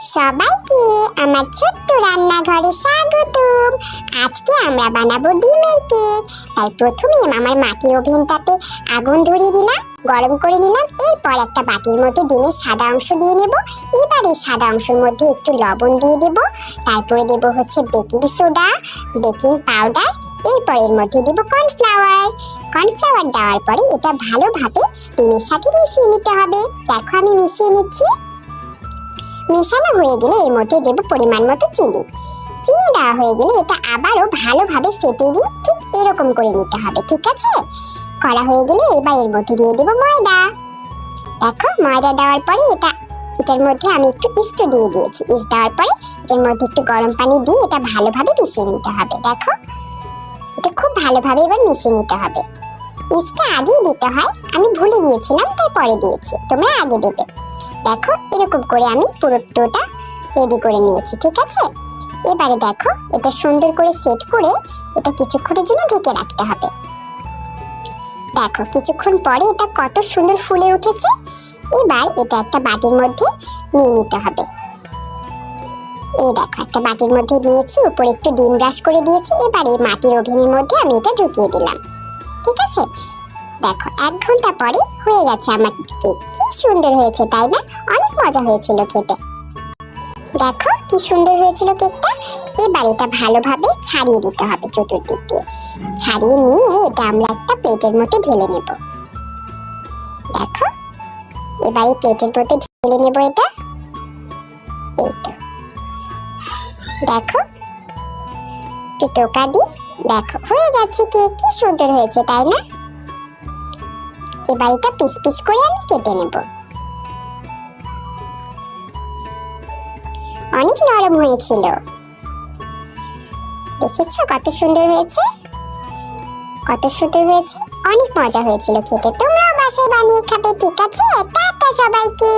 সবাইকে আমার ছোট্ট রান্নাঘরে স্বাগতম। আজকে আমরা বানাবো ডিমের কেক। তাই প্রথমে আমার মাটির ওভেনটাতে আগুন ধরিয়ে দিলাম, গরম করে নিলাম, এরপর একটা বাটির মধ্যে ডিমের সাদা অংশ দিয়ে নেব। এবার এই সাদা অংশের মধ্যে একটু লবণ দিয়ে দেব। তারপরে দেব হচ্ছে বেকিং সোডা, বেকিং পাউডার, এরপর এর মধ্যে দেব কর্নফ্লাওয়ার। কর্নফ্লাওয়ার দেওয়ার পরে এটা ভালোভাবে ডিমের সাথে মিশিয়ে নিতে হবে। দেখো আমি মিশিয়ে নিচ্ছি। মেশানো হয়ে গেলে এর মধ্যে দেব পরিমাণ মতো চিনি। চিনি দেওয়া হয়ে গেলে এটা আবারও ভালোভাবে ফেটে দিয়ে ঠিক এরকম করে নিতে হবে, ঠিক আছে? করা হয়ে গেলে এবার এর মধ্যে দিয়ে দেবো ময়দা। দেখো, ময়দা দেওয়ার পরে এটা, এটার মধ্যে আমি একটু ইস্ট দিয়ে দিয়েছি। ইস্ট দেওয়ার পরে এর মধ্যে একটু গরম পানি দিয়ে এটা ভালোভাবে মিশিয়ে নিতে হবে, দেখো? এটা খুব ভালোভাবে এবার মিশিয়ে নিতে হবে। ইস্টটা আগেই দিতে হয়। আমি ভুলে গিয়েছিলাম, তাই পরে দিয়েছি। তোমরা আগে দেবে। দেখো, এরকম করে আমি পুরো ডোটা রেডি করে নিয়েছি, ঠিক আছে? এবারে দেখো, এটা সুন্দর করে সেট করে এটা কিছুক্ষণের জন্য ঢেকে রাখতে হবে। দেখো, কিছুক্ষণ পরে এটা কত সুন্দর ফুলে উঠেছে। এবার এটা একটা বাটির মধ্যে নিয়ে নিতে হবে। এই দেখো, একটা বাটির মধ্যে নিয়েছি, উপরে একটু ডিম ব্রাশ করে দিয়েছি। এবার এই মাটির ওভেনের মধ্যে আমি এটা ঢুকিয়ে দিলাম। ঠিক আছে? দেখো, এক ঘণ্টা পরে হয়ে গেছে আমার কেক কি সুন্দর হয়েছে, তাই না? অনেক মজা হয়েছিল খেতে। দেখো, কি সুন্দর হয়েছিল কেকটা এবার এটা ভালোভাবে ছাড়িয়ে দিতে হবে চতুর্দিক দিয়ে। ছাড়িয়ে নিয়ে এটা আমরা একটা প্লেটের মধ্যে ঢেলে নেব। দেখো, এবার এই প্লেটের মধ্যে ঢেলে নেব এটা। এই তো। দেখো, একটু টোকা দিই। দেখো, হয়ে গেছে কেক কি সুন্দর হয়েছে, তাই না? এবার এটা পিস পিস করে আমি কেটে নেব। অনেক নরম হয়েছিল। দেখেছ কত সুন্দর হয়েছে? কত সুন্দর হয়েছে? অনেক মজা হয়েছিল খেতে। তোমরাও বাসায় বানিয়ে খাবে, ঠিক আছে? টাটা সবাইকে।